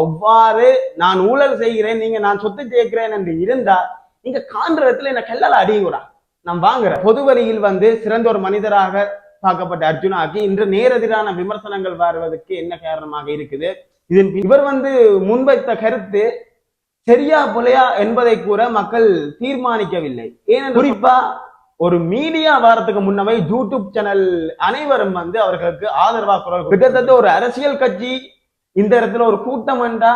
அவ்வாறு நான் ஊழல் செய்கிறேன் நீங்க நான் சொத்து சேர்க்கிறேன் என்று இருந்தா நீங்க காண்ற இடத்துல என்ன கல்லால அடியுறா நான் வாங்குறேன். பொது வழியில் வந்து சிறந்த ஒரு மனிதராக பார்க்கப்பட்ட அர்ஜுனாக்கு இன்று நேரெதிரான விமர்சனங்கள் வருவதற்கு என்ன காரணமாக இருக்குது? இதன் இவர் வந்து முன்வைத்த கருத்து சரியா புலையா என்பதை கூற மக்கள் தீர்மானிக்கவில்லை. ஏனென்று குறிப்பா ஒரு மீடியா வாரத்துக்கு முன்னவே யூடியூப் சேனல் அனைவரும் வந்து அவர்களுக்கு ஆதரவாக குரல் கிட்டத்தட்ட ஒரு அரசியல் கட்சி இந்த இடத்துல ஒரு கூட்டம் என்றா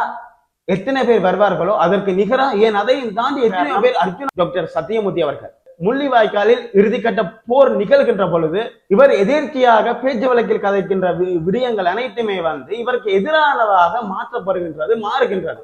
எத்தனை பேர் வருவார்களோ அதற்கு நிகரா ஏன் அதையும் தாண்டி எத்தனை பேர் அர்ஜுன் டாக்டர் சத்தியமூர்த்தி அவர்கள். முள்ளிவாய்க்காலில் இறுதிக்கட்ட போர் நிகழ்கின்ற பொழுது இவர் எதிர்த்தியாக பேச்சு வழக்கில் கதைக்கின்ற விடயங்கள் அனைத்துமே வந்து இவருக்கு எதிரானதாக மாற்றப்படுகின்றது மாறுகின்றது.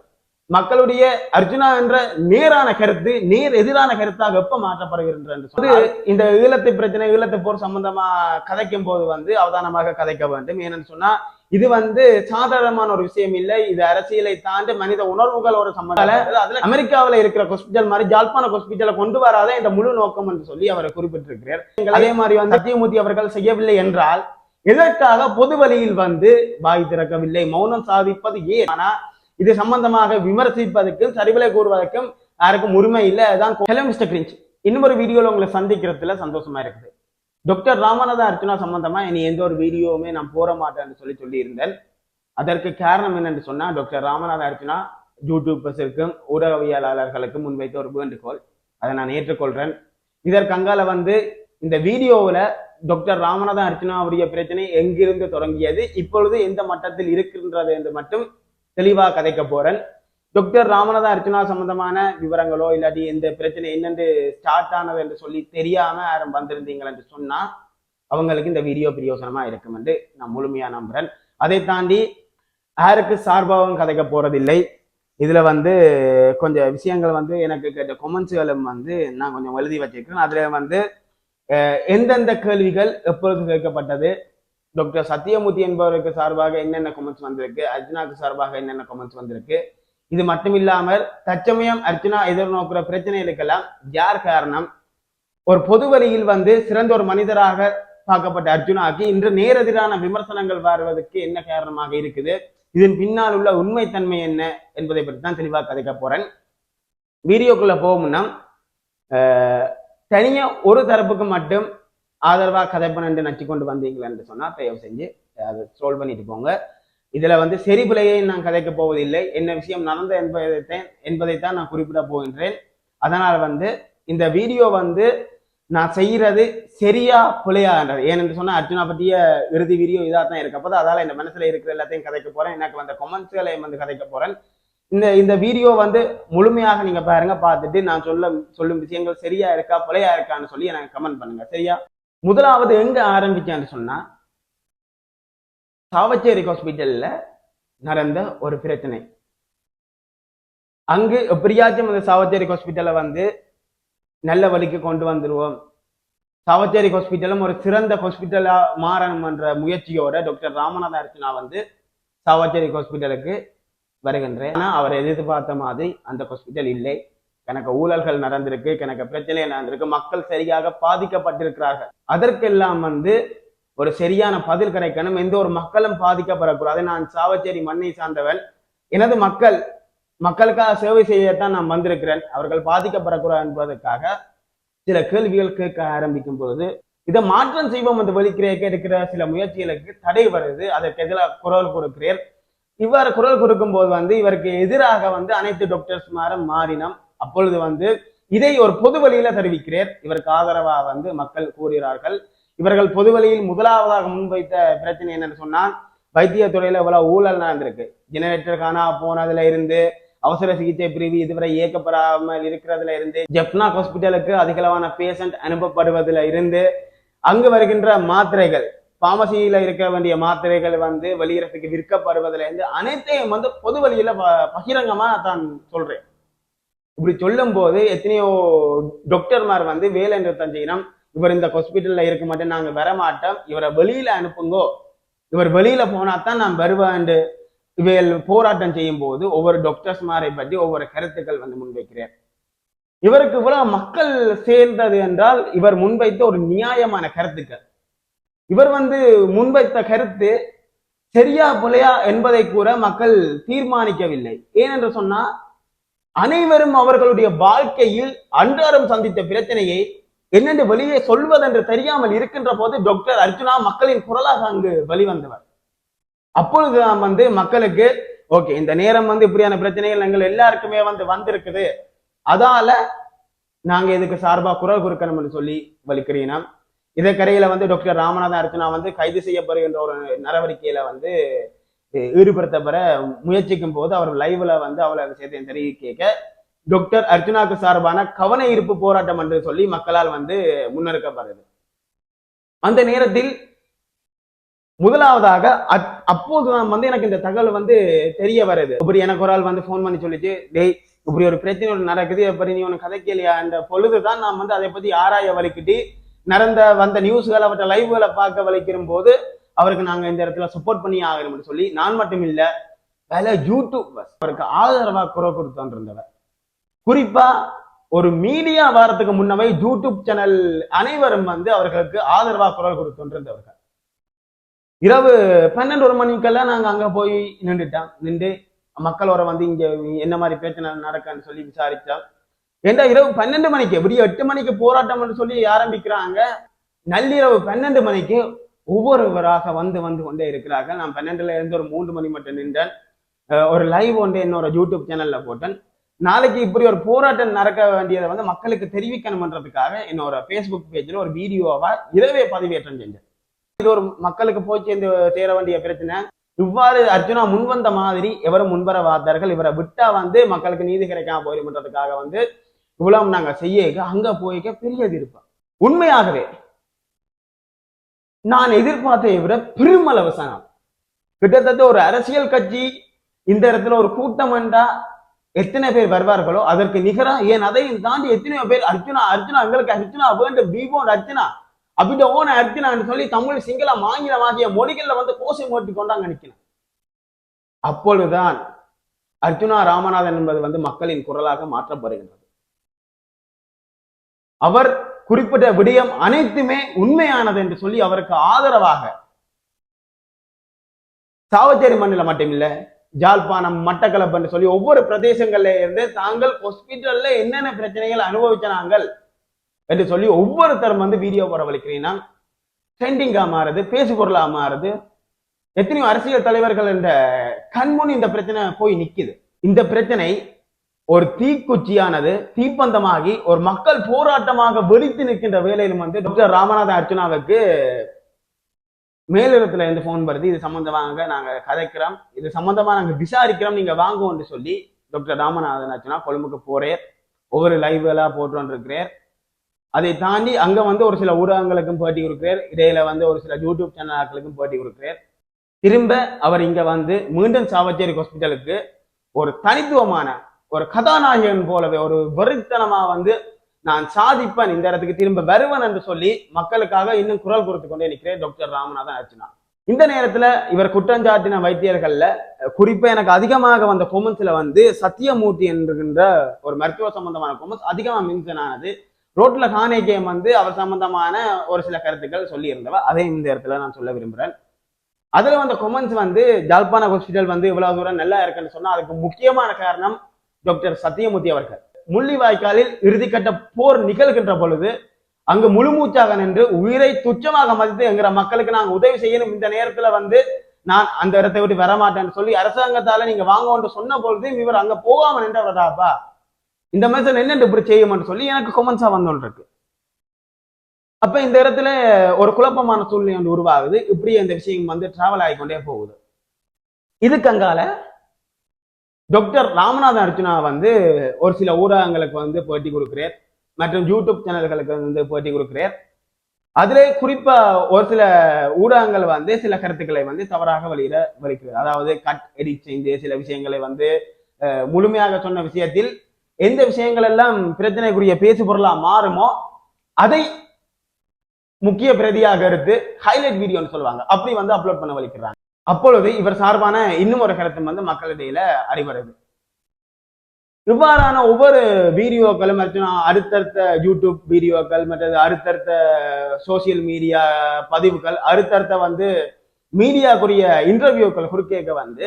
மக்களுடைய அர்ஜுனா என்ற நேரான கருத்து நேர் எதிரான கருத்தாக எப்ப மாற்றப்படுகின்றது இந்த ஈழத்து பிரச்சனை ஈழத்து போர் சம்பந்தமா கதைக்கும் போது வந்து அவதானமாக கதைக்க வேண்டும். ஏன்னு சொன்னா இது வந்து சாதாரணமான ஒரு விஷயம் இல்லை. இது அரசியலை தாண்டி மனித உணர்வுகள் ஒரு சம்பந்தம் அதுல அமெரிக்காவுல இருக்கிற ஹாஸ்பிட்டல் மாதிரி ஜாழ்ப்பாண ஹாஸ்பிட்டலை கொண்டு வராத இந்த முழு நோக்கம் என்று சொல்லி அவர் குறிப்பிட்டிருக்கிறார். அதே மாதிரி வந்து சத்தியமூர்த்தி அவர்கள் செய்யவில்லை என்றால் எதற்காக பொது வழியில் வந்து வாய் திறக்கவில்லை? மௌனம் சாதிப்பது ஏன்? ஆனா இது சம்பந்தமாக விமர்சிப்பதற்கும் சரிவிலை கூறுவதற்கும் யாருக்கும் உரிமை இல்லை. அதான் ஹலோ மிஸ்டர் கிரிஞ்ச் இன்னும் ஒரு வீடியோல உங்களை சந்திக்கிறதுல சந்தோஷமா இருக்குது. டாக்டர் ராமநாத அர்ச்சனா சம்பந்தமா இனி எந்த ஒரு வீடியோவுமே நான் போட மாட்டேன்னு சொல்லி சொல்லியிருந்தேன். அதற்கு காரணம் என்னன்னு சொன்னா டாக்டர் ராமநாத அர்ச்சனா யூடியூபர்ஸிற்கும் ஊடகவியலாளர்களுக்கும் முன்வைத்த ஒரு வேண்டுகோள். அதை நான் ஏற்றுக்கொள்றேன். இதற்கு அங்கால வந்து இந்த வீடியோவில் டாக்டர் ராமநாதன் அர்ச்சனாவுடைய பிரச்சனை எங்கிருந்து தொடங்கியது இப்பொழுது எந்த மட்டத்தில் இருக்கின்றது என்று மட்டும் தெளிவா கதைக்க போறேன். டாக்டர் ராமநாத அர்ச்சனா சம்பந்தமான விவரங்களோ இல்லாட்டி எந்த பிரச்சனை என்னென்று ஸ்டார்ட் ஆனது என்று சொல்லி தெரியாம யாரும் வந்திருந்தீங்கள் என்று சொன்னா அவங்களுக்கு இந்த வீடியோ பிரயோசனமா இருக்கும் என்று நான் முழுமையா நம்புறேன். அதை தாண்டி யாருக்கு சார்பாகவும் கதைக்க போறதில்லை. இதுல வந்து கொஞ்சம் விஷயங்கள் வந்து எனக்கு கேட்ட கொமெண்ட்ஸ்களும் வந்து நான் கொஞ்சம் எழுதி வச்சிருக்கேன் அதுல வந்து எந்தெந்த கேள்விகள் எப்பொழுது கேட்கப்பட்டது? டாக்டர் சத்தியமூர்த்தி என்பவருக்கு சார்பாக என்னென்ன கமெண்ட்ஸ் வந்திருக்கு? அர்ஜுனாக்கு சார்பாக என்னென்ன கமெண்ட்ஸ் வந்திருக்கு? இது மட்டும் இல்லாமல் தற்சமயம் அர்ஜுனா எதிர்நோக்குற பிரச்சனைகளுக்கெல்லாம் யார் காரணம்? ஒரு பொது வழியில் வந்து சிறந்த ஒரு மனிதராக பார்க்கப்பட்ட அர்ஜுனாக்கு இன்று நேரெதிரான விமர்சனங்கள் வருவதற்கு என்ன காரணமாக இருக்குது? இதன் பின்னால் உள்ள உண்மைத்தன்மை என்ன என்பதை பற்றி தான் தெளிவாக கதைக்க போறேன். வீடியோக்குள்ள போகும்னா தனியா ஒரு தரப்புக்கு மட்டும் ஆதரவா கதைப்பன் என்று நச்சு கொண்டு வந்தீங்களா என்று சொன்னா தயவு செஞ்சு அதை ஸ்ட்ரோல் பண்ணிட்டு போங்க. இதுல வந்து சரி நான் கதைக்க போவதில்லை. என்ன விஷயம் நடந்த என்பதைத்தான் என்பதைத்தான் நான் குறிப்பிட போகின்றேன். அதனால் வந்து இந்த வீடியோ வந்து நான் செய்யறது சரியா பிழையான்றது ஏனென்று சொன்னா அர்ஜுனா பத்திய இறுதி வீடியோ இதாக தான் இருக்க போது அதால என் மனசுல இருக்கிற எல்லாத்தையும் கதைக்க போறேன். எனக்கு வந்த கொமெண்ட்ஸ்களை வந்து கதைக்க போறேன். இந்த இந்த வீடியோ வந்து முழுமையாக நீங்க பாருங்க பார்த்துட்டு நான் சொல்ல சொல்லும் விஷயங்கள் சரியா இருக்கா பிழையா இருக்கான்னு சொல்லி எனக்கு கமெண்ட் பண்ணுங்க. சரியா? முதலாவது எங்க ஆரம்பிச்சான்னு சொன்னா சாவச்சேரி ஹாஸ்பிட்டல்ல நடந்த ஒரு பிரச்சனை. அங்கு எப்படியாச்சும் அந்த சாவச்சேரி ஹாஸ்பிட்டலை வந்து நல்ல வழிக்கு கொண்டு வந்துருவோம். சாவச்சேரி ஹாஸ்பிட்டலும் ஒரு சிறந்த ஹாஸ்பிட்டலா மாறணும் என்ற முயற்சியோட டாக்டர் ராமநாத அர்ச்சனா வந்து சாவச்சேரி ஹாஸ்பிட்டலுக்கு வருகின்றேன். ஆனா அவர் எதிர்பார்த்த மாதிரி அந்த ஹாஸ்பிட்டல் இல்லை. கணக்கு ஊழல்கள் நடந்திருக்கு கணக்கு பிரச்சனை நடந்திருக்கு. மக்கள் சரியாக பாதிக்கப்பட்டிருக்கிறார்கள். அதற்கெல்லாம் வந்து ஒரு சரியான பதில் கிடைக்கணும். எந்த ஒரு மக்களும் பாதிக்கப்படக்கூடாது. நான் சாவச்சேரி மண்ணை சார்ந்தவன். எனது மக்கள் மக்களுக்காக சேவை செய்யத்தான் நான் வந்திருக்கிறேன். அவர்கள் பாதிக்கப்படக்கூடாது என்பதற்காக சில கேள்விகள் கேட்க ஆரம்பிக்கும் பொழுது இதை மாற்றம் செய்வோம் என்று வெளிக்கிறேக்க இருக்கிற சில முயற்சிகளுக்கு தடை வருது. அதற்கு எதிராக குரல் கொடுக்கிறேன். இவ்வாறு குரல் கொடுக்கும் போது வந்து இவருக்கு எதிராக வந்து அனைத்து டாக்டர்ஸ் மாறும் மாறினோம். அப்பொழுது வந்து இதை ஒரு பொது வழியில தெரிவிக்கிறேன். இவருக்கு ஆதரவா வந்து மக்கள் கூறுகிறார்கள். இவர்கள் பொது வழியில் முதலாவதாக முன்வைத்த பிரச்சனை என்னன்னு சொன்னா வைத்தியத்துறையில இவ்வளவு ஊழல் நடந்திருக்கு. ஜெனரேட்டர் காணா போனதுல இருந்து அவசர சிகிச்சை பிரிவு இதுவரை இயக்கப்படாமல் இருக்கிறதுல இருந்து ஜப்னா ஹாஸ்பிட்டலுக்கு அதிகளவான பேஷண்ட் அனுப்பப்படுவதில் இருந்து அங்கு வருகின்ற மாத்திரைகள் பாமசியில இருக்க வேண்டிய மாத்திரைகள் வந்து வெளியிடத்துக்கு விற்கப்படுவதில் இருந்து அனைத்தையும் வந்து பொது வழியில ப- பகிரங்கமா தான் சொல்றேன். இப்படி சொல்லும் போது எத்தனையோ டாக்டர்மார் வந்து வேலை நிறுத்தம் செய்யணும். இவர் இந்த ஹாஸ்பிட்டல்ல இருக்க மாட்டேன் நாங்க வர மாட்டோம் இவரை வெளியில அனுப்புங்கோ. இவர் வெளியில போனா தான் நான் வருவேன் இவைகள் போராட்டம் செய்யும் போது ஒவ்வொரு டாக்டர்ஸ் மாரை பற்றி ஒவ்வொரு கருத்துக்கள் வந்து முன்வைக்கிறேன். இவருக்கு இவ்வளவு மக்கள் சேர்ந்தது என்றால் இவர் முன்வைத்த ஒரு நியாயமான கருத்துக்கள். இவர் வந்து முன்வைத்த கருத்து சரியா புலையா என்பதை கூட மக்கள் தீர்மானிக்கவில்லை. ஏனென்று சொன்னா அனைவரும் அவர்களுடைய வாழ்க்கையில் அன்றாடம் சந்தித்த பிரச்சனையை என்னென்று வெளியே சொல்வதென்று தெரியாமல் இருக்கின்ற போது டாக்டர் அர்ஜுனா மக்களின் குரலாக அங்கு வெளிவந்தவர். அப்பொழுது நாம் வந்து மக்களுக்கு ஓகே இந்த நேரம் வந்து இப்படியான பிரச்சனைகள் எங்கள் எல்லாருக்குமே வந்து வந்திருக்குது. அதால நாங்க இதுக்கு சார்பா குரல் கொடுக்கணும்னு சொல்லி வலிக்கிறீனா இதற்கரையில வந்து டாக்டர் ராமநாதன் அர்ச்சனா வந்து கைது செய்யப்படுகின்ற ஒரு நடவடிக்கையில வந்து ஈடுபடுத்தப்பட முயற்சிக்கும் போது அவர் லைவ்ல வந்து அவளை விஷயத்தை தெரிவிக்க டாக்டர் அர்ஜுனாக்கு சார்பான கவன ஈர்ப்பு போராட்டம் என்று சொல்லி மக்களால் வந்து முன்னெடுக்கப்படுது. அந்த நேரத்தில் முதலாவதாக அத்- அப்போதுதான் வந்து எனக்கு இந்த தகவல் வந்து தெரிய வருது. இப்படி எனக்கு ஒரு ஆள் வந்து ஃபோன் பண்ணி சொல்லிச்சு டேய் இப்படி ஒரு பிரச்சனை ஒன்று நடக்குது எப்படி நீ ஒன்று கதைக்கலையா என்ற பொழுதுதான் நான் வந்து அதை பத்தி ஆராய வலிக்கிட்டு நடந்த வந்த நியூஸ்கள் அவற்றை லைவ்களை பார்க்க வலிக்கிற போது அவருக்கு நாங்க இந்த இடத்துல சப்போர்ட் பண்ணி ஆகணும்னு சொல்லி நான் மட்டும் இல்ல பல யூடியூப் அவருக்கு ஆதரவாக குறை கொடுத்தான் இருந்தவர் குறிப்பா ஒரு மீடியா வாரத்துக்கு முன்னவே யூடியூப் சேனல் அனைவரும் வந்து அவர்களுக்கு ஆதரவாக குரல் கொடுத்து இரவு பன்னெண்டு ஒரு மணிக்கெல்லாம் நாங்க அங்க போய் நின்றுட்டோம். நின்று மக்களோட வந்து இங்க என்ன மாதிரி பிரச்சனை நடக்குன்னு சொல்லி விசாரிச்சோம். ஏண்டா இரவு பன்னெண்டு மணிக்கு விடிய எட்டு மணிக்கு போராட்டம்னு சொல்லி ஆரம்பிக்கிறாங்க. நள்ளிரவு பன்னெண்டு மணிக்கு ஒவ்வொருவராக வந்து வந்து கொண்டே இருக்கிறார்கள். நான் பன்னெண்டுல இருந்து ஒரு மூன்று மணி மட்டும் நின்றேன். ஒரு லைவ் ஒன்று என்னோட யூடியூப் சேனல்ல போட்டேன். நாளைக்கு இப்படி ஒரு போராட்டம் நடக்க வேண்டியதை வந்து மக்களுக்கு தெரிவிக்கணும்ன்றதுக்காக என்னோட ஃபேஸ்புக் பேஜில் ஒரு வீடியோவா இரவே பதிவேற்றம் செஞ்சேன். இது ஒரு மக்களுக்கு போய் சேர்ந்து சேர வேண்டிய பிரச்சனை. இவ்வாறு அர்ஜுனா முன்வந்த மாதிரி எவரும் முன்வர வார்த்தார்கள் இவரை விட்டா வந்து மக்களுக்கு நீதி கிடைக்காம போயிருமன்றதுக்காக வந்து இவ்வளவு நாங்க செய்ய அங்க போய்க்க பெரிய எதிர்ப்பு. உண்மையாகவே நான் எதிர்பார்த்ததை விட பெருமளவு சனம். கிட்டத்தட்ட ஒரு அரசியல் கட்சி இந்த இடத்துல ஒரு கூட்டம் என்றா எத்தனை பேர் வருவார்களோ அதற்கு நிகரா ஏன் அதையும் தாண்டி எத்தனையோ பேர் அர்ஜுனா அர்ஜுனா எங்களுக்கு அர்ஜுனா வேண்டும் விவோன் அர்ஜுனா அபிட ஓன அர்ஜுனான்னு சொல்லி தமிழ் சிங்களம் ஆங்கிலம் ஆகிய மொழிகள்ல வந்து கோஷை மூட்டி கொண்டாங்க நிக்கணும் அப்பொழுதுதான் அர்ஜுனா ராமநாதன் என்பது வந்து மக்களின் குரலாக மாற்றப்படுகின்றது. அவர் குறிப்பிட்ட விடயம் அனைத்துமே உண்மையானது என்று சொல்லி அவருக்கு ஆதரவாக சாவச்சேரி மண்ணில் மட்டுமில்லை ஜாழ்ப்பாணம் மட்டக்களப்பு என்று சொல்லி ஒவ்வொரு பிரதேசங்கள்ல இருந்து தாங்கள் ஹாஸ்பிட்டல்ல என்னென்ன பிரச்சனைகள் அனுபவிச்சாங்கள் என்று சொல்லி ஒவ்வொருத்தரும் வந்து வீடியோ போட ட்ரெண்டிங்கா மாறுது பேசு பொருளா மாறுது. எத்தனையோ அரசியல் தலைவர்கள் என்ற கண்முன் இந்த பிரச்சனை போய் நிக்குது. இந்த பிரச்சனை ஒரு தீக்குச்சியானது தீப்பந்தமாகி ஒரு மக்கள் போராட்டமாக வெடித்து நிற்கின்ற வேலையிலும் வந்து டாக்டர் ராமநாத அர்ச்சனாவுக்கு மேலிடத்துல இருந்து ஃபோன் வருது. இது சம்மந்தமாக நாங்க கதைக்கிறோம். இது சம்மந்தமாக நாங்க விசாரிக்கிறோம். நீங்க வாங்குவோம்னு சொல்லி டாக்டர் ராமநாதன் ஆச்சுன்னா கொழும்புக்கு போறேன் ஒவ்வொரு லைவ்களா போட்டு இருக்கிறேன் அதை தாண்டி அங்க வந்து ஒரு சில ஊடகங்களுக்கும் போட்டி கொடுக்கிறார். இடையில வந்து ஒரு சில யூடியூப் சேனல்களுக்கும் போட்டி கொடுக்கிறார். திரும்ப அவர் இங்க வந்து மீண்டும் சாவச்சேரி ஹாஸ்பிட்டலுக்கு ஒரு தனித்துவமான ஒரு கதாநாயகன் போலவே ஒரு வெறித்தனமா வந்து நான் சாதிப்பேன் இந்த இடத்துக்கு திரும்ப வருவன் என்று சொல்லி மக்களுக்காக இன்னும் குரல் கொடுத்து கொண்டே நிற்கிறேன் டாக்டர் ராமநாதன் அர்ச்சனா இந்த நேரத்துல இவர் குற்றஞ்சாட்டின வைத்தியர்கள்ல குறிப்பா எனக்கு அதிகமாக வந்த கொமெண்ட்ஸ்ல வந்து சத்தியமூர்த்தி என்கின்ற ஒரு மருத்துவ சம்பந்தமான கொமெண்ட்ஸ் அதிகமா மென்ஷன் ஆனது. ரோட்ல காணேக்கியம் வந்து அவர் சம்பந்தமான ஒரு சில கருத்துக்கள் சொல்லி இருந்தவ இந்த இடத்துல நான் சொல்ல விரும்புறேன். அதுல வந்த கொமெண்ட்ஸ் வந்து ஜாழ்ப்பாண ஹாஸ்பிட்டல் வந்து இவ்வளவு தூரம் நல்லா இருக்குன்னு சொன்னா அதுக்கு முக்கியமான காரணம் டாக்டர் சத்தியமூர்த்தி அவர்கள். முள்ளிவாய்க்காலில் இறுதிக்கட்ட போர் நிகழ்கின்ற பொழுது அங்கு முழுமூச்சாக நின்று உயிரை துச்சமாக மதித்து என்கிற மக்களுக்கு நாங்க உதவி செய்யணும். இந்த நேரத்துல வந்து நான் அந்த இடத்தை விட்டு வரமாட்டேன்னு சொல்லி அரசாங்கத்தால நீங்க வாங்கன்னு சொன்ன பொழுது இவர் அங்க போகாம நின்றவராப்பா? இந்த மெசேஜ் என்னென்று இப்படி செய்யுமான்னு சொல்லி எனக்கு கொமன்ஸா வந்துருக்கு இருக்கு அப்ப இந்த இடத்துல ஒரு குழப்பமான சூழ்நிலை ஒன்று உருவாகுது. இப்படி இந்த விஷயம் வந்து டிராவல் ஆகிக்கொண்டே போகுது. இதுக்கு அங்கால டாக்டர் ராமநாதன் அர்ஜுனா வந்து ஒரு சில ஊடகங்களுக்கு வந்து போட்டி கொடுக்கிறார். மற்றும் யூடியூப் சேனல்களுக்கு வந்து போட்டி கொடுக்கிறார். அதிலே குறிப்பா ஒரு சில ஊடகங்கள் வந்து சில கருத்துக்களை வந்து தவறாக வெளியிட வலிக்கிறது அதாவது கட் எடிட் செய்து சில விஷயங்களை வந்து முழுமையாக சொன்ன விஷயத்தில் எந்த விஷயங்கள் எல்லாம் பிரச்சனைக்குரிய பேசு பொருளா மாறுமோ அதை முக்கிய பிரதியாக எடுத்து ஹைலைட் வீடியோன்னு சொல்லுவாங்க. அப்படி வந்து அப்லோட் பண்ண வலிக்கிறாங்க. அப்பொழுது இவர் சார்பான இன்னும் ஒரு கருத்து வந்து மக்களிடையில அறிவருது இவ்வாறான ஒவ்வொரு வீடியோக்களும் மற்றும் அடுத்தடுத்த யூடியூப் வீடியோக்கள் மற்றது அடுத்தடுத்த சோசியல் மீடியா பதிவுகள் அடுத்தடுத்த வந்து மீடியாக்குரிய இன்டர்வியூக்கள் குறுக்கேக்க வந்து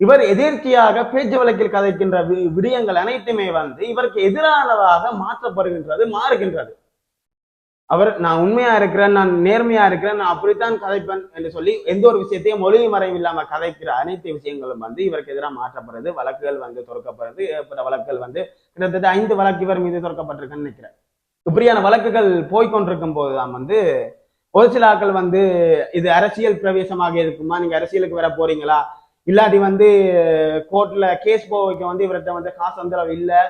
இவர் எதிர்ச்சியாக பேச்சு வழக்கில் கதைக்கின்ற வி- விடயங்கள் அனைத்துமே வந்து இவருக்கு எதிரானதாக மாற்றப்படுகின்றது மாறுகின்றது. அவர் நான் உண்மையா இருக்கிறேன் நான் நேர்மையா இருக்கிறேன் நான் அப்படித்தான் கதைப்பேன் என்று சொல்லி எந்த ஒரு விஷயத்தையும் மொழி மறைவு இல்லாம கதைக்கிற அனைத்து விஷயங்களும் வந்து இவருக்கு எதிராக மாற்றப்படுறது. வழக்குகள் வந்து தொடக்கப்படுறது ஏற்பட்ட வழக்குகள் வந்து கிட்டத்தட்ட ஐந்து வழக்கு இவர் மீது தொடக்கப்பட்டிருக்குன்னு நினைக்கிறேன். இப்படியான வழக்குகள் போய்கொண்டிருக்கும் போதுதான் வந்து ஒரு சில ஆட்கள் வந்து இது அரசியல் பிரவேசமாக இருக்குமா? நீங்க அரசியலுக்கு வர போறீங்களா? இல்லாட்டி வந்து கோர்ட்ல கேஸ் போக வைக்க வந்து இவர்கிட்ட வந்து காசு வந்துடும் இல்லை.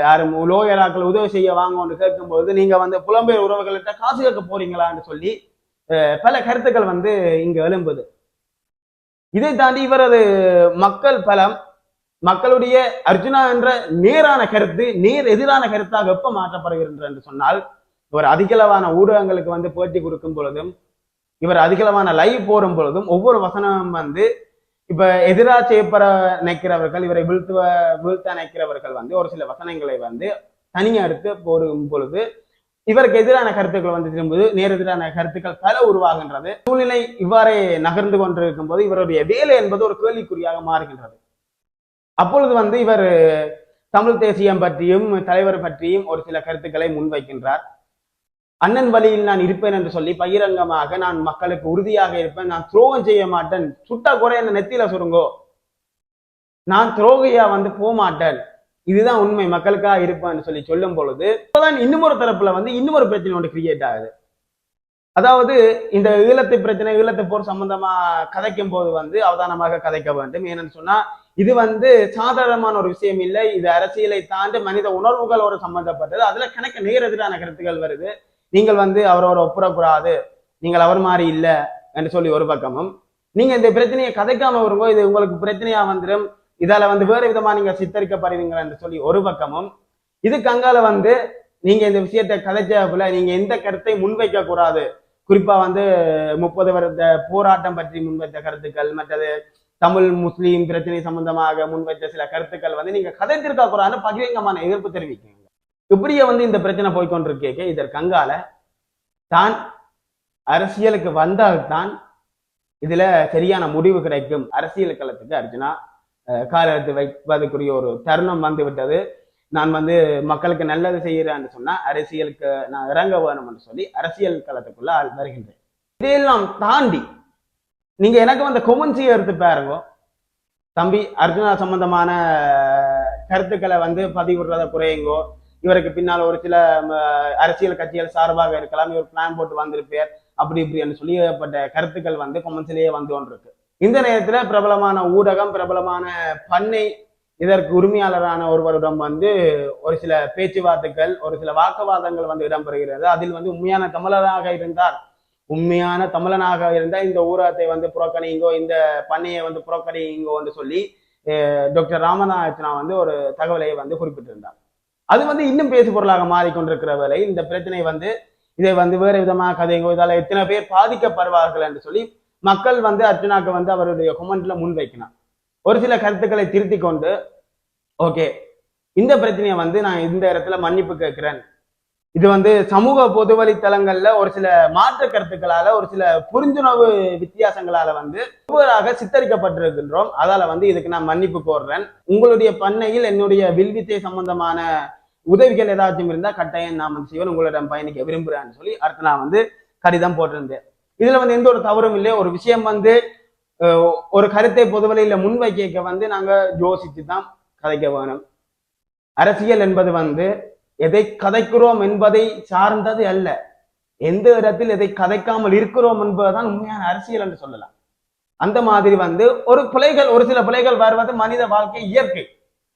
யாரும் லோயராக்கள் உதவி செய்ய வாங்கன்னு கேட்கும்போது நீங்க வந்து புலம்பெயர் உறவுகள்கிட்ட காசு கேட்க போறீங்களான்னு சொல்லி அஹ் பல கருத்துக்கள் வந்து இங்க எழும்புது. இதை தாண்டி இவரது மக்கள் பலம் மக்களுடைய அர்ஜுனா என்ற நேரான கருத்து நேர் எதிரான கருத்தாக எப்ப மாற்றப்படுகின்றது என்று சொன்னால் இவர் அதிகளவான ஊடகங்களுக்கு வந்து போட்டி கொடுக்கும் பொழுதும் இவர் அதிகளவான லைவ் போடும் பொழுதும் ஒவ்வொரு வசனமும் வந்து இப்ப எதிரா செய்யப்பட நினைக்கிறவர்கள் இவரை வீழ்த்துவ வீழ்த்த நினைக்கிறவர்கள் வந்து ஒரு சில வசனங்களை வந்து தனியா எடுத்து போடும் பொழுது இவருக்கு எதிரான கருத்துக்கள் வந்து திரும்புது நேர் எதிரான கருத்துக்கள் பல உருவாகின்றது. சூழ்நிலை இவ்வாறே நகர்ந்து கொண்டிருக்கும் போது இவருடைய வேலை என்பது ஒரு கேள்விக்குறியாக மாறுகின்றது. அப்பொழுது வந்து இவர் தமிழ் தேசியம் பற்றியும் தலைவர் பற்றியும் ஒரு சில கருத்துக்களை முன்வைக்கின்றார். அண்ணன் வழியில் நான் இருப்பேன் என்று சொல்லி பகிரங்கமாக நான் மக்களுக்கு உறுதியாக இருப்பேன். நான் துரோகம் செய்ய மாட்டேன். சுட்டா குறை என்ன நெத்தியில சுருங்கோ? நான் துரோகியா வந்து போக மாட்டேன் இதுதான் உண்மை. மக்களுக்காக இருப்பேன்னு சொல்லி சொல்லும் பொழுது இப்போதான் இன்னொரு தரப்புல வந்து இன்னொரு பிரச்சனை ஒன்று கிரியேட் ஆகுது. அதாவது இந்த ஈழத்து பிரச்சனை ஈழத்து போர் சம்பந்தமா கதைக்கும் போது வந்து அவதானமாக கதைக்க வேண்டும். ஏன்னு சொன்னா இது வந்து சாதாரணமான ஒரு விஷயம் இல்லை. இது அரசியலை தாண்டி மனித உணர்வுகளோடு சம்பந்தப்பட்டது. அதுல கணக்கு நேர் எதிரான கருத்துக்கள் வருது. நீங்கள் வந்து அவரோட ஒப்புறக்கூடாது நீங்கள் அவர் மாதிரி இல்லை என்று சொல்லி ஒரு பக்கமும். நீங்க இந்த பிரச்சனையை கதைக்காம வருங்கோ இது உங்களுக்கு பிரச்சனையா வந்துடும் இதால வந்து வேறு விதமா நீங்க சித்தரிக்கப்படுவீங்க என்று சொல்லி ஒரு பக்கமும். இதுக்கு அங்கால வந்து நீங்க இந்த விஷயத்தை கதைச்ச நீங்க எந்த கருத்தை முன்வைக்க கூடாது. குறிப்பா வந்து முப்பது வருட போராட்டம் பற்றி முன்வைத்த கருத்துக்கள் மற்றது தமிழ் முஸ்லீம் பிரச்சனை சம்பந்தமாக முன்வைத்த சில கருத்துக்கள் வந்து நீங்க கதைத்திருக்க கூடாதுன்னு பகிரங்கமான எதிர்ப்பு தெரிவிக்கணும் இப்படியே வந்து இந்த பிரச்சனை போய்கொண்டிருக்கேக்க இதற்கு அங்கால தான் அரசியலுக்கு வந்தால்தான் இதுல சரியான முடிவு கிடைக்கும். அரசியல் களத்துக்கு அர்ஜுனா கால எடுத்து வைப்பதற்குரிய ஒரு தருணம் வந்து விட்டது நான் வந்து மக்களுக்கு நல்லது செய்கிறேன்னு சொன்னா அரசியலுக்கு நான் இறங்க வேணும்னு சொல்லி அரசியல் களத்துக்குள்ள வருகின்றேன். இதையெல்லாம் தாண்டி நீங்க எனக்கு வந்த கொமெண்ட்ஸையை எடுத்து பாருங்க. தம்பி அர்ஜுனா சம்பந்தமான கருத்துக்களை வந்து பதிவிடுறத குறையுங்கோ. இவருக்கு பின்னால் ஒரு சில அரசியல் கட்சிகள் சார்பாக இருக்கலாம் இவர் பிளான் போட்டு வந்திருப்பார் அப்படி இப்படின்னு சொல்லி சொல்லியப்பட்ட கருத்துக்கள் வந்து கொமெண்ட்ஸ்லயே வந்து கொண்டிருக்கு. இந்த நேரத்துல பிரபலமான ஊடகம் பிரபலமான பண்ணை இதற்கு உரிமையாளரான ஒருவரிடம் வந்து ஒரு சில பேச்சுவார்த்தைகள் ஒரு சில வாக்குவாதங்கள் வந்து இடம்பெறுகிறது. அதில் வந்து உண்மையான தமிழராக இருந்தார். உண்மையான தமிழனாக இருந்தால் இந்த ஊடகத்தை வந்து புறக்கணிங்கோ இந்த பண்ணையை வந்து புறக்கணிங்கோ வந்து சொல்லி டாக்டர் ராமநாதனா வந்து ஒரு தகவலை வந்து குறிப்பிட்டிருந்தார். அது வந்து இன்னும் பேசு பொருளாக மாறிக்கொண்டிருக்கிற வரை இந்த பிரச்சனை வந்து இதை வந்து வேறு விதமாக கதைங்கோ இதால எத்தனை பேர் பாதிக்கப்படுவார்கள் என்று சொல்லி மக்கள் வந்து அர்ஜுனாக்கு வந்து அவருடைய கொமெண்ட்ல முன்வைக்கணும் ஒரு சில கருத்துக்களை திருத்தி கொண்டு ஓகே இந்த பிரச்சனையை வந்து நான் இந்த இடத்துல மன்னிப்பு கேட்கிறேன். இது வந்து சமூக பொது வழித்தளங்கள்ல ஒரு சில மாற்று கருத்துக்களால ஒரு சில புரிந்துணர்வு வித்தியாசங்களால வந்து ஒவ்வொருவராக சித்தரிக்கப்பட்டிருக்கின்றோம். அதால வந்து இதுக்கு நான் மன்னிப்பு கோர்றேன். உங்களுடைய பண்ணையில் என்னுடைய வில்வித்தை சம்பந்தமான உதவிகள் ஏதாச்சும் இருந்தா கட்டாயம் நான் வந்து உங்களிடம் பயணிக்க விரும்புறேன்னு சொல்லி அடுத்து நான் வந்து கடிதம் போட்டிருந்தேன் இதுல வந்து எந்த ஒரு தவறும் இல்லை ஒரு விஷயம் வந்து ஒரு கருத்தை பொதுவெளியில முன்வைக்க வந்து நாங்க யோசித்து தான் கதைக்க வேணும். அரசியல் என்பது வந்து எதை கதைக்கிறோம் என்பதை சார்ந்தது அல்ல. எந்த இடத்தில் எதை கதைக்காமல் இருக்கிறோம் என்பதுதான் உண்மையான அரசியல் என்று சொல்லலாம். அந்த மாதிரி வந்து ஒரு பிழைகள் ஒரு சில பிழைகள் வருவது மனித வாழ்க்கை இயற்கை.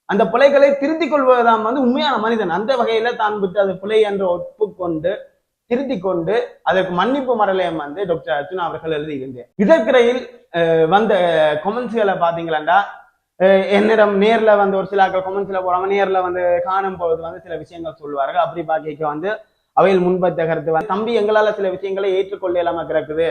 அந்த பிழைகளை திருத்திக் கொள்வதுதான் வந்து உண்மையான மனிதன். அந்த வகையில தான் விட்டு அது பிழை என்று ஒப்புக்கொண்டு திருத்திக் கொண்டு அதற்கு மன்னிப்பு மரலயம் வந்து டாக்டர் அர்ஜுனா அவர்கள் எழுதியிருந்தேன் இதற்கிடையில் வந்த கொமெண்ட்ஸ்களை பாத்தீங்களா அஹ், என்னிடம் நேர்ல வந்து ஒரு சில கொமெண்ட்ஸ்ல போறாங்க. நேர்ல வந்து காணும் பொழுது வந்து சில விஷயங்கள் சொல்லுவார்கள் அப்படி பாக்கிக்க வந்து அவையில் முன்பத்த கருத்து வந்து தம்பி எங்களால சில விஷயங்களை ஏற்றுக்கொள்ள இல்லாம கிடக்குது.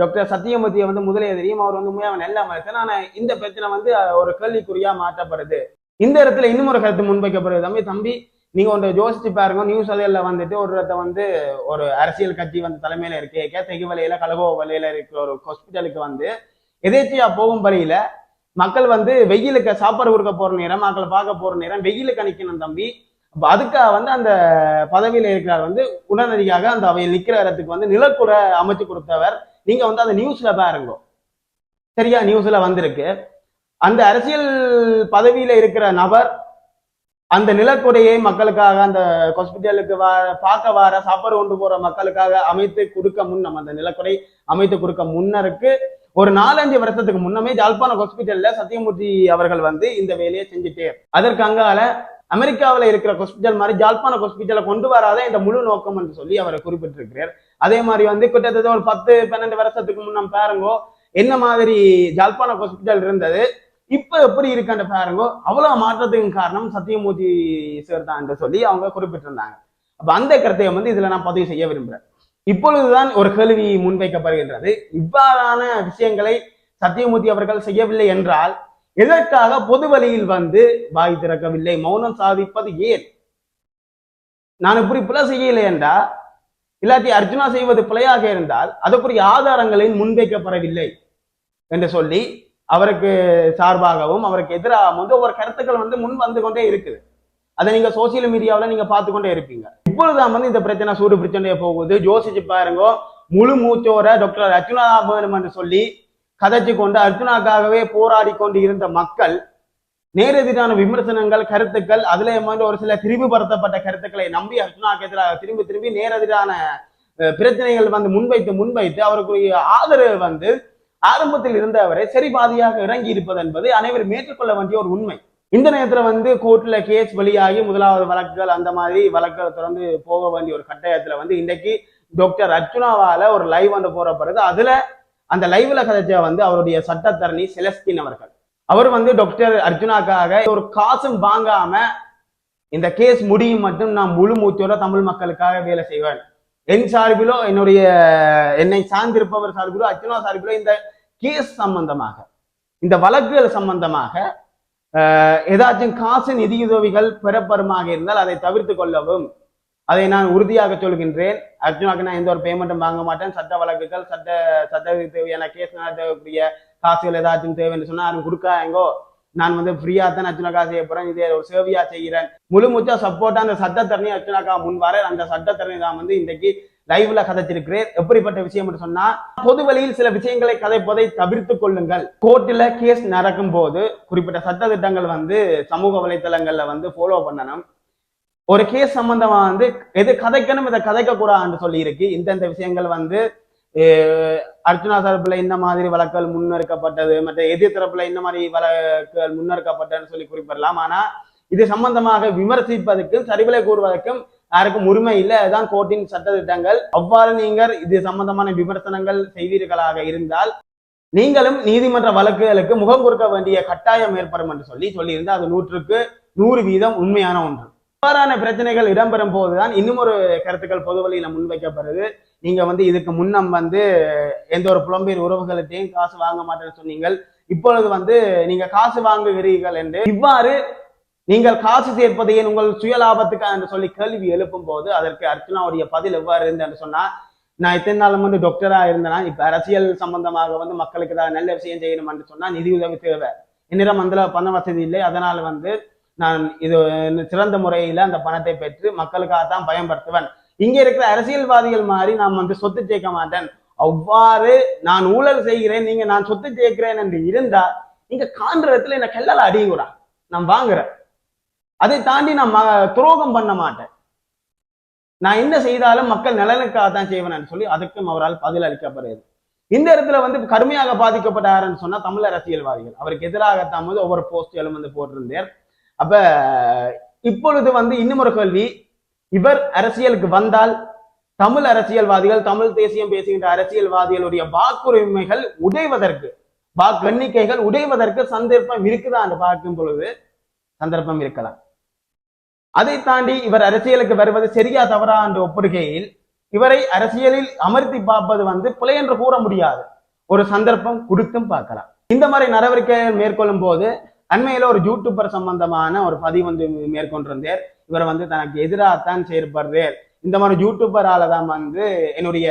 டாக்டர் சத்தியமூர்த்தியை வந்து முதலே தெரியும். அவர் வந்து உண்மையாக நல்ல மனுஷன். ஆனால் இந்த பிரச்சனை வந்து ஒரு கேள்விக்குறியாக மாற்றப்படுது. இந்த இடத்துல இன்னும் ஒரு கருத்து முன்வைக்கப்படுது. தம்பி தம்பி நீங்க ஒன்று யோசிச்சு பாருங்க. நியூஸ் அதில் வந்துட்டு ஒரு இடத்த வந்து ஒரு அரசியல் கட்சி வந்து தலைமையில இருக்கு. கேத்தகி வலையில கலகோ வலையில இருக்கிற ஒரு ஹாஸ்பிட்டலுக்கு வந்து எதேச்சியா போகும் வழியில மக்கள் வந்து வெயிலுக்கு சாப்பாடு கொடுக்க போற நேரம் மக்களை பார்க்க போற நேரம் வெயிலுக்கு நிக்கணும் தம்பி. அப்போ அதுக்காக வந்து அந்த பதவியில இருக்கிறார் வந்து உடனடியாக அந்த அவையில் நிக்கிற இடத்துக்கு வந்து நிலக்குறை அமைச்சு கொடுத்தவர். நீங்க வந்து அந்த நியூஸ்ல பாருங்க. சரியா? நியூஸ்ல வந்திருக்கு. அந்த அரசியல் பதவியில இருக்கிற நபர் அந்த நிலக்குறையை மக்களுக்காக அந்த ஹாஸ்பிட்டலுக்கு வா பார்க்க வர சாப்பாடு கொண்டு போற மக்களுக்காக அமைத்து கொடுக்க முன்னம் அந்த நிலக்குறை அமைத்து கொடுக்க முன்னருக்கு ஒரு நாலஞ்சு வருஷத்துக்கு முன்னமே ஜாழ்ப்பாணம் ஹாஸ்பிட்டல்ல சத்தியமூர்த்தி அவர்கள் வந்து இந்த வேலையை செஞ்சுட்டு அதற்கு அங்கால அமெரிக்காவில் இருக்கிற ஹாஸ்பிட்டல் மாதிரி ஜாழ்ப்பாண ஹாஸ்பிட்டலை கொண்டு வராத இந்த முழு நோக்கம் என்று சொல்லி அவர் குறிப்பிட்டிருக்கிறார். அதே மாதிரி வந்து கிட்டத்தட்ட ஒரு பத்து பன்னெண்டு வருஷத்துக்கு முன்னம் பாருங்கோ என்ன மாதிரி ஜாழ்ப்பாண ஹாஸ்பிட்டல் இருந்தது இப்ப எப்படி இருக்குன்ற பாருங்கோ அவ்வளவு மாற்றத்துக்கு காரணம் சத்தியமூர்த்தி சார் தான் என்று சொல்லி அவங்க குறிப்பிட்டிருந்தாங்க. அப்ப அந்த கருத்தை வந்து இதுல நான் பதிவு செய்ய விரும்புறேன். இப்பொழுதுதான் ஒரு கேள்வி முன்வைக்கப்படுகின்றது. இவ்வாறான விஷயங்களை சத்தியமூர்த்தி அவர்கள் செய்யவில்லை என்றால் எதற்காக பொது வழியில் வந்து வாய் திறக்கவில்லை? மௌனம் சாதிப்பது ஏன்? நான் இப்படி பிழை செய்யலை என்றா? இல்லாட்டி அர்ஜுனா செய்வது பிழையாக இருந்தால் அதற்குரிய ஆதாரங்களில் முன்வைக்கப்படவில்லை என்று சொல்லி அவருக்கு சார்பாகவும் அவருக்கு எதிராகவும் வந்து ஒவ்வொரு கருத்துக்கள் வந்து முன் வந்து கொண்டே இருக்குது. அதை நீங்க சோசியல் மீடியாவில் நீங்க பார்த்து கொண்டே இருப்பீங்க. இப்பொழுதுதான் வந்து இந்த பிரச்சனை சூடு பிரச்சனையே போகுது. யோசிச்சு பாருங்க முழு மூச்சோர டாக்டர் அர்ஜுனா வேணும் என்று சொல்லி கதைச்சு கொண்டு அர்ஜுனாக்காகவே போராடி கொண்டு இருந்த மக்கள் நேரெதிரான விமர்சனங்கள் கருத்துக்கள் அதுல வந்து ஒரு சில திரிவுபடுத்தப்பட்ட கருத்துக்களை நம்பி அர்ஜுனாக்கு எதிராக திரும்பி திரும்பி நேரெதிரான பிரச்சனைகள் வந்து முன்வைத்து முன்வைத்து அவருக்குரிய ஆதரவு வந்து ஆரம்பத்தில் இருந்தவரை சரி பாதியாக இறங்கி இருப்பது என்பது அனைவரும் ஏற்றுக்கொள்ள வேண்டிய ஒரு உண்மை. இந்த நேரத்துல வந்து கோர்ட்ல கேஸ் வெளியாகி முதலாவது வழக்குகள் அந்த மாதிரி வழக்குகள் தொடர்ந்து போக வேண்டிய ஒரு கட்டாயத்துல வந்து இன்னைக்கு டாக்டர் அர்ஜுனாவால ஒரு லைவ் வந்து போற பிறகு அதுல அந்த லைவ்ல கதைச்ச வந்து அவருடைய சட்டத்தரணி செலஸ்டின் அவர்கள். அவர் வந்து டாக்டர் அர்ஜுனாக்காக ஒரு காசும் வாங்காம இந்த கேஸ் முடியும் மட்டும் நான் முழு மூச்சோட தமிழ் மக்களுக்காக வேலை செய்வேன். என் சார்பிலோ என்னுடைய என்னை சார்ந்திருப்பவர் சார்பிலோ அர்ஜுனா சார்பிலோ இந்த கேஸ் சம்பந்தமாக இந்த வழக்குகள் சம்பந்தமாக ஏதாச்சும் காசு நிதியுதவிகள் பெறப்பெறுமாக இருந்தால் அதை தவிர்த்து கொள்ளவும் அதை நான் உறுதியாக சொல்கின்றேன். அர்ஜுனாக்கு நான் எந்த ஒரு பேமெண்ட்டும் வாங்க மாட்டேன். சட்ட வழக்குகள் சட்ட சட்டத்துக்கு தேவையான கேஸ் தேவைக்கூடிய காசுகள் ஏதாச்சும் தேவைன்னு சொன்னா யாரும் கொடுக்காங்கோ நான் வந்து ஃப்ரீயா தான் அர்ஜுனாக்கா செய்ய போறேன். இதே ஒரு சேவையா செய்கிறேன். முழு மூச்சா சப்போர்ட்டா அந்த சட்டத்தரணி அர்ஜுனாக்கா முன் வர அந்த சட்டத்தரணி தான் வந்து இன்றைக்கு லைவ்ல கதைச்சிருக்கிறேன் எப்படிப்பட்ட விஷயம் என்று சொன்னா பொது வழியில் சில விஷயங்களை கதைப்பதை தவிர்த்து கொள்ளுங்கள். கோர்ட்டில் கேஸ் நடக்கும் போது குறிப்பிட்ட சட்ட திட்டங்கள் வந்து சமூக வலைத்தளங்கள்ல வந்து ஃபாலோ பண்ணணும். ஒரு கேஸ் சம்பந்தமா வந்து எது கதைக்கணும் இதை கதைக்க கூடாதுன்னு சொல்லி இருக்கு இந்தந்த விஷயங்கள் வந்து அர்ஜுனா தரப்புல இந்த மாதிரி வழக்குகள் முன்னெடுக்கப்பட்டது மற்ற எதிர் தரப்புல இந்த மாதிரி வழக்குகள் முன்னெடுக்கப்பட்டதுன்னு சொல்லி குறிப்பிடலாம். ஆனா இது சம்பந்தமாக விமர்சிப்பதற்கும் சரிவிலை கூறுவதற்கும் யாருக்கும் உரிமை இல்லை. அதுதான் கோர்ட்டின் சட்ட திட்டங்கள் அவ்வாறு நீங்கள் இது சம்பந்தமான விமர்சனங்கள் செய்வீர்களாக இருந்தால் நீங்களும் நீதிமன்ற வழக்குகளுக்கு முகம் கொடுக்க வேண்டிய கட்டாயம் ஏற்படும் என்று சொல்லி சொல்லியிருந்தால் அது நூற்றுக்கு நூறு வீதம் உண்மையான ஒன்று. இவ்வாறான பிரச்சனைகள் இடம்பெறும் போதுதான் இன்னும் ஒரு கருத்துக்கள் பொது வழியில முன்வைக்கப்படுது. நீங்க வந்து இதுக்கு முன்னம் வந்து எந்த ஒரு புலம்பெயர் உறவுகளுக்கையும் காசு வாங்க மாட்டேன்னு சொன்னீங்கள். இப்பொழுது வந்து நீங்க காசு வாங்குகிறீர்கள் என்று இவ்வாறு நீங்கள் காசு சேர்ப்பது ஏன் உங்கள் சுயலாபத்துக்கா என்று சொல்லி கேள்வி எழுப்பும் போது அதற்கு அர்ச்சனாவுடைய பதில் எவ்வாறு இருந்து என்று சொன்னா நான் இத்தனை நாளும் வந்து டாக்டரா இருந்தேனா இப்ப அரசியல் சம்பந்தமாக வந்து மக்களுக்கு ஏதாவது நல்ல விஷயம் செய்யணும் என்று சொன்னா நிதி உதவி தேவை. என்னிடம் அந்த பண வசதி இல்லை. அதனால வந்து நான் இது சிறந்த முறையில அந்த பணத்தை பெற்று மக்களுக்காக தான் பயன்படுத்துவேன். இங்க இருக்கிற அரசியல்வாதிகள் மாதிரி நான் வந்து சொத்து சேர்க்க மாட்டேன். அவ்வாறு நான் ஊழல் செய்கிறேன் நீங்க நான் சொத்து சேர்க்கிறேன் என்று இருந்தா இங்க காண்ற இடத்துல என்ன கல்லால அடிங்கூடா நான் வாங்குறேன். அதை தாண்டி நான் துரோகம் பண்ண மாட்டேன். நான் என்ன செய்தாலும் மக்கள் நலனுக்காக தான் செய்வேன் சொல்லி அதுக்கும் அவரால் பதில் அளிக்கப்படுகிறது. இந்த இடத்துல வந்து கடுமையாக பாதிக்கப்பட்டாருன்னு சொன்னா தமிழ் அரசியல்வாதிகள். அவருக்கு எதிராகத்தான் போது ஒவ்வொரு போஸ்ட் வந்து போட்டிருந்தார் அப்ப இப்பொழுது வந்து இன்னும் ஒரு கேள்வி. இவர் அரசியலுக்கு வந்தால் தமிழ் அரசியல்வாதிகள் தமிழ் தேசியம் பேசுகின்ற அரசியல்வாதிகளுடைய வாக்குரிமைகள் உடைவதற்கு வாக்கு எண்ணிக்கைகள் உடைவதற்கு சந்தர்ப்பம் இருக்குதா என்று பார்க்கும் பொழுது சந்தர்ப்பம் இருக்கலாம். அதை தாண்டி இவர் அரசியலுக்கு வருவது சரியா தவறா என்ற ஒப்பிடுகையில் இவரை அரசியலில் அமர்த்தி பார்ப்பது வந்து பிழை என்று கூற முடியாது. ஒரு சந்தர்ப்பம் கொடுத்தும் பார்க்கலாம். இந்த மாதிரி நடவடிக்கைகள் மேற்கொள்ளும் போது அண்மையில ஒரு யூடியூபர் சம்பந்தமான ஒரு பதிவு வந்து மேற்கொண்டிருந்தார். இவர் வந்து தனக்கு எதிராகத்தான் செயற்படுறார். இந்த மாதிரி யூடியூபரால தான் வந்து என்னுடைய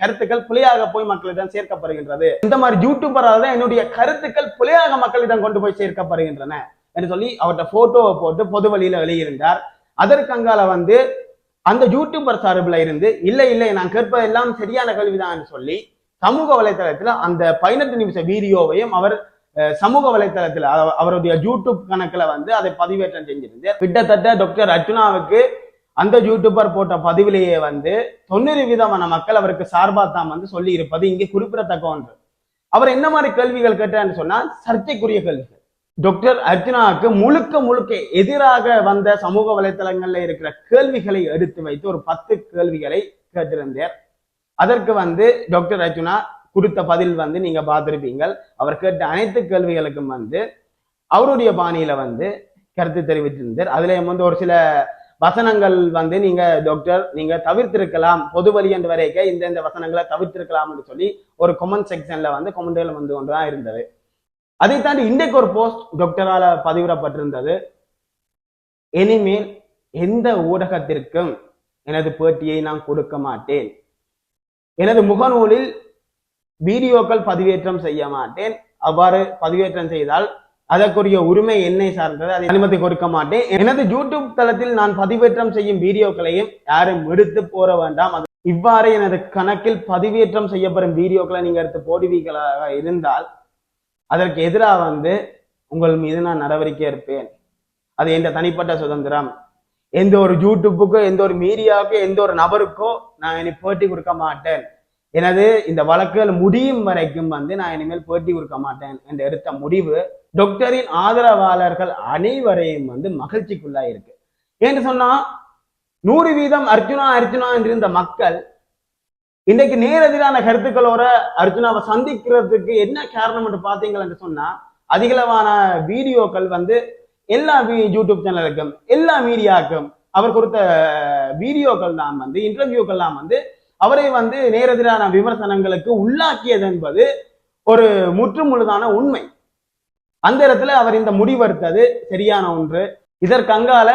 கருத்துக்கள் புலியாக போய் மக்களிடம் சேர்க்கப்படுகின்றது. இந்த மாதிரி யூடியூபரால தான் என்னுடைய கருத்துக்கள் புலியாக மக்களிடம் கொண்டு போய் சேர்க்கப்படுகின்றன என்று சொல்லி அவர்கிட்ட போட்டோவை போட்டு பொது வழியில வெளியிருந்தார் அதற்கு அங்கால வந்து அந்த யூடியூபர் சார்பில் இருந்து இல்லை இல்லை நான் கேட்பதெல்லாம் சரியான கல்விதான் சொல்லி சமூக வலைதளத்தில் அந்த பதினெட்டு நிமிஷ வீடியோவையும் அவர் சமூக வலைத்தளத்துல அவருடைய யூடியூப் கணக்கில் வந்து அதை பதிவேற்றம் செஞ்சிருந்தார். கிட்டத்தட்ட டாக்டர் அர்ஜுனாவுக்கு அந்த யூடியூபர் போட்ட பதிவிலேயே வந்து தொண்ணூறு விதமான மக்கள் அவருக்கு சார்பா தான் வந்து சொல்லி இருப்பது இங்கே குறிப்பிடத்தக்க ஒன்று. அவர் என்ன மாதிரி கேள்விகள் கேட்டார்னு சொன்னா சர்ச்சைக்குரிய கேள்விகள். டாக்டர் அர்ஜுனாவுக்கு முழுக்க முழுக்க எதிராக வந்த சமூக வலைத்தளங்கள்ல இருக்கிற கேள்விகளை எடுத்து வைத்து ஒரு பத்து கேள்விகளை கேட்டிருந்தார். அதற்கு வந்து டாக்டர் அர்ஜுனா கொடுத்த பதில் வந்து நீங்க பார்த்துருப்பீங்கள். அவர் கேட்ட அனைத்து கேள்விகளுக்கும் வந்து அவருடைய பாணியில வந்து கருத்து தெரிவித்திருந்தார். அதுல வந்து ஒரு சில வசனங்கள் வந்து நீங்க டாக்டர் நீங்க தவிர்த்திருக்கலாம். பொது வழி என்று வரைக்க இந்த இந்த வசனங்களை தவிர்த்திருக்கலாம்னு சொல்லி ஒரு கொமெண்ட் செக்ஷன்ல வந்து கொமெண்ட்கள் வந்து கொண்டுதான் இருந்தது. அதை தாண்டி இன்றைக்கு ஒரு போஸ்ட் டாக்டரால பதிவிடப்பட்டிருந்தது. இனிமேல் எந்த ஊடகத்திற்கும் எனது பேட்டியை நான் கொடுக்க மாட்டேன். எனது முகநூலில் வீடியோக்கள் பதிவேற்றம் செய்ய மாட்டேன். அவ்வாறு பதிவேற்றம் செய்தால் அதற்குரிய உரிமை என்னை சார்ந்தது அதை அனுமதி கொடுக்க மாட்டேன். எனது யூடியூப் தளத்தில் நான் பதிவேற்றம் செய்யும் வீடியோக்களையும் யாரும் எடுத்து போற வேண்டாம். அது இவ்வாறு எனது கணக்கில் பதிவேற்றம் செய்யப்படும் வீடியோக்களை நீங்க எடுத்து போடுவீர்களாக இருந்தால் அதற்கு எதிராக வந்து உங்கள் மீது நான் நடவடிக்கை எடுப்பேன். அது எந்த தனிப்பட்ட சுதந்திரம். எந்த ஒரு யூடியூப்புக்கோ எந்த ஒரு மீடியாவுக்கோ எந்த ஒரு நபருக்கோ நான் இனி போட்டி கொடுக்க மாட்டேன். எனது இந்த வழக்குகள் முடியும் வரைக்கும் வந்து நான் இனிமேல் போட்டி கொடுக்க மாட்டேன் என்று எடுத்த முடிவு டாக்டரின் ஆதரவாளர்கள் அனைவரையும் வந்து மகிழ்ச்சிக்குள்ளா இருக்கு. ஏன்னு சொன்னா நூறு வீதம் அர்ஜுனா அர்ஜுனா என்று இருந்த மக்கள் இன்றைக்கு நேரெதிரான கருத்துக்களோட அர்ஜுனாவை சந்திக்கிறதுக்கு என்ன காரணம் என்று பார்த்தீங்கள் என்று சொன்னா அதிகளவான வீடியோக்கள் வந்து எல்லா யூடியூப் சேனலுக்கும் எல்லா மீடியாவுக்கும் அவர் கொடுத்த வீடியோக்கள் தான் வந்து இன்டர்வியூக்கள் தான் வந்து அவரை வந்து நேரெதிரான விமர்சனங்களுக்கு உள்ளாக்கியது என்பது ஒரு முற்றுமுழுதான உண்மை. அந்த இடத்துல அவர் இந்த முடிவெடுத்தது சரியான ஒன்று. இதற்கங்கால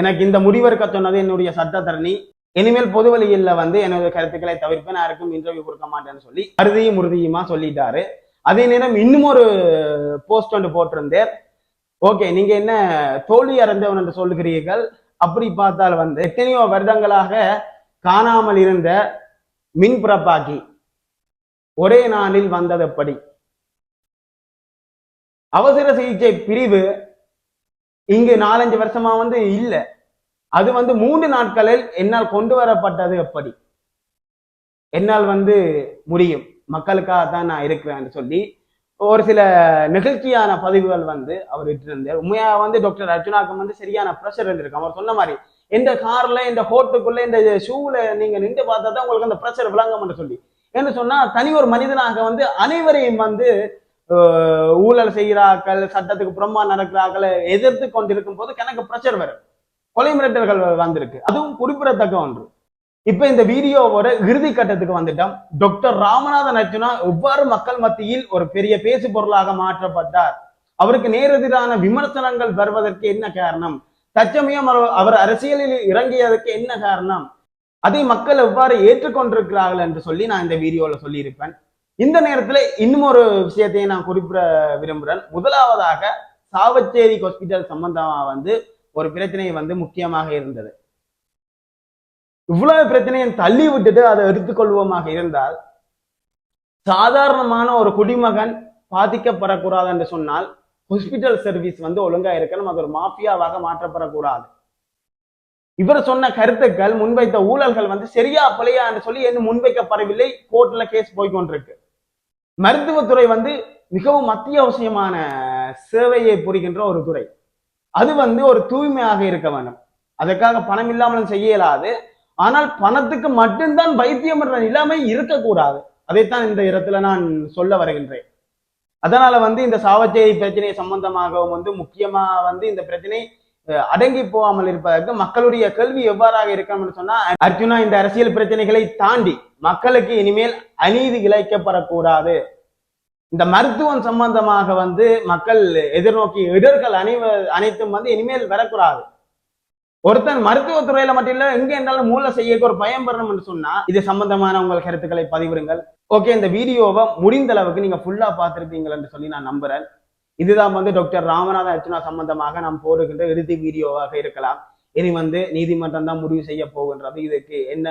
எனக்கு இந்த முடிவெடுக்க சொன்னது என்னுடைய சட்டத்தரணி. இனிமேல் பொது வழியில் வந்து எனது கருத்துக்களை தவிர்ப்பேன். யாருக்கும் இன்டர்வியூ கொடுக்க மாட்டேன்னு சொல்லி அறுதியும் உறுதியுமா சொல்லிட்டாரு. அதே நேரம் இன்னும் ஒரு போஸ்ட் ஒன்று போட்டிருந்தேன். ஓகே நீங்க என்ன தோல்வி அடைந்தவன் என்று சொல்லுகிறீர்கள். அப்படி பார்த்தால் வந்து எத்தனையோ வருடங்களாக காணாமல் இருந்த மின் பிறப்பாக்கி ஒரே நாளில் வந்ததப்படி? அவசர சிகிச்சை பிரிவு இங்கு நாலஞ்சு வருஷமா வந்து இல்ல. அது வந்து மூன்று நாட்களில் என்னால் கொண்டு வரப்பட்டது எப்படி? என்னால் வந்து முடியும். மக்களுக்காக தான் நான் இருக்கிறேன்னு சொல்லி ஒரு சில நிகழ்ச்சியான பதிவுகள் வந்து அவர் இட்டிருந்தார். உண்மையாக வந்து டாக்டர் அர்ஜுனாக்கும் வந்து சரியான ப்ரெஷர் இருந்திருக்கு அவர் சொன்ன மாதிரி இந்த கார்ல இந்த ஹோட்டுக்குள்ள இந்த ஷூல நீங்க நின்று பார்த்தா தான் உங்களுக்கு அந்த ப்ரெஷர் விளங்கம்னு சொல்லி. என்ன சொன்னா தனி ஒரு மனிதனாக வந்து அனைவரையும் வந்து ஊழல் செய்கிறார்கள் சட்டத்துக்கு புறமா நடக்கிறார்கள் எதிர்த்து கொண்டிருக்கும் போது எனக்கு ப்ரெஷர் வரும். கொலை மிரட்டல்கள் வந்திருக்கு. அதுவும் குறிப்பிடத்தக்க ஒன்று. இப்ப இந்த வீடியோவோட இறுதி கட்டத்துக்கு வந்துட்டோம். டாக்டர் ராமநாதன் அர்ஜுனா எவ்வாறு மக்கள் மத்தியில் ஒரு பெரிய பேசு பொருளாக மாற்றப்பட்டார்? அவருக்கு நேரெதிரான விமர்சனங்கள் வருவதற்கு என்ன காரணம்? தற்சமயம் அவர் அரசியலில் இறங்கியதற்கு என்ன காரணம்? அதை மக்கள் எவ்வாறு ஏற்றுக்கொண்டிருக்கிறார்கள் என்று சொல்லி நான் இந்த வீடியோல சொல்லியிருப்பேன். இந்த நேரத்துல இன்னும் ஒரு விஷயத்தை நான் குறிப்பிட விரும்புகிறேன் முதலாவதாக சாவச்சேரி ஹாஸ்பிட்டல் சம்பந்தமா வந்து ஒரு பிரச்சனை வந்து முக்கியமாக இருந்தது. இவ்வளவு பிரச்சனையை தள்ளி விட்டுட்டு அதை எடுத்துக்கொள்வோமாக இருந்தால் சாதாரணமான ஒரு குடிமகன் பாதிக்கப்படக்கூடாது என்று சொன்னால் ஹாஸ்பிட்டல் சர்வீஸ் வந்து ஒழுங்கா இருக்கணும். அது ஒரு மாஃபியாவாக மாற்றப்படக்கூடாது. இவர் சொன்ன கருத்துக்கள் முன்வைத்த ஊழல்கள் வந்து சரியா பிழையா என்று சொல்லி இன்னும் முன்வைக்கப்படவில்லை? கோர்ட்ல கேஸ் போய்கொண்டிருக்கு மருத்துவத்துறை வந்து மிகவும் அத்தியாவசியமான சேவையை புரிகின்ற ஒரு துறை. அது வந்து ஒரு தூய்மையாக இருக்க வேண்டும். அதற்காக பணம் இல்லாமலும் செய்ய இயலாது. ஆனால் பணத்துக்கு மட்டும்தான் வைத்தியம் என்ற நிலைமை இருக்கக்கூடாது. அதைத்தான் இந்த இடத்துல நான் சொல்ல வருகின்றேன். அதனால வந்து இந்த சாவச்சேரி பிரச்சனை சம்பந்தமாகவும் வந்து முக்கியமா வந்து இந்த பிரச்சனை அடங்கி போகாமல் இருப்பதற்கு மக்களுடைய கேள்வி எவ்வாறாக இருக்கணும்னு சொன்னா அர்ஜுனா இந்த அரசியல் பிரச்சனைகளை தாண்டி மக்களுக்கு இனிமேல் அநீதி இழைக்கப்படக்கூடாது. இந்த மருத்துவம் சம்பந்தமாக வந்து மக்கள் எதிர்நோக்கி இடர்கள் அனைவ அனைத்தும் வந்து இனிமேல் வரக்கூடாது. ஒருத்தன் மருத்துவத்துறையில மட்டும் இல்ல எங்க இருந்தாலும் மூளை செய்ய ஒரு பயம் பெறணும்னு சொன்னா இது சம்பந்தமான உங்கள் கருத்துக்களை பதிவிடுங்கள். ஓகே இந்த வீடியோவை முடிந்த அளவுக்கு நீங்க ஃபுல்லா பார்த்திருப்பீங்கன்னு சொல்லி நான் நம்புறேன். இதுதான் வந்து டாக்டர் ராமநாத அர்ச்சனா சம்பந்தமாக நாம் போடுகின்ற இறுதி வீடியோவாக இருக்கலாம். இனி வந்து நீதிமன்றம் தான் முடிவு செய்ய போகின்றது. இதுக்கு என்ன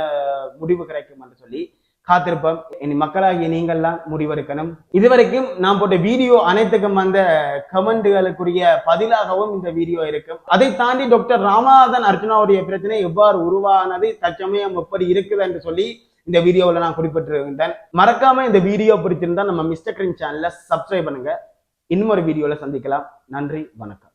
முடிவு கிடைக்கும் என்று சொல்லி காத்திருப்போம். இனி மக்களாகிய நீங்கள்லாம் முடிவெடுக்கணும். இதுவரைக்கும் நான் போட்ட வீடியோ அனைத்துக்கும் வந்த கமெண்ட்களுக்குரிய பதிலாகவும் இந்த வீடியோ இருக்கும். அதை தாண்டி டாக்டர் ராமநாதன் அர்ஜுனாவுடைய பிரச்சனை எவ்வாறு உருவானது தற்சமயம் எப்படி இருக்குது என்று சொல்லி இந்த வீடியோவில் நான் குறிப்பிட்டிருந்தேன். மறக்காம இந்த வீடியோ பிடிச்சிருந்தா நம்ம மிஸ்டர் கிரீன் சேனலை சப்ஸ்கிரைப் பண்ணுங்க. இன்னும் ஒரு சந்திக்கலாம். நன்றி வணக்கம்.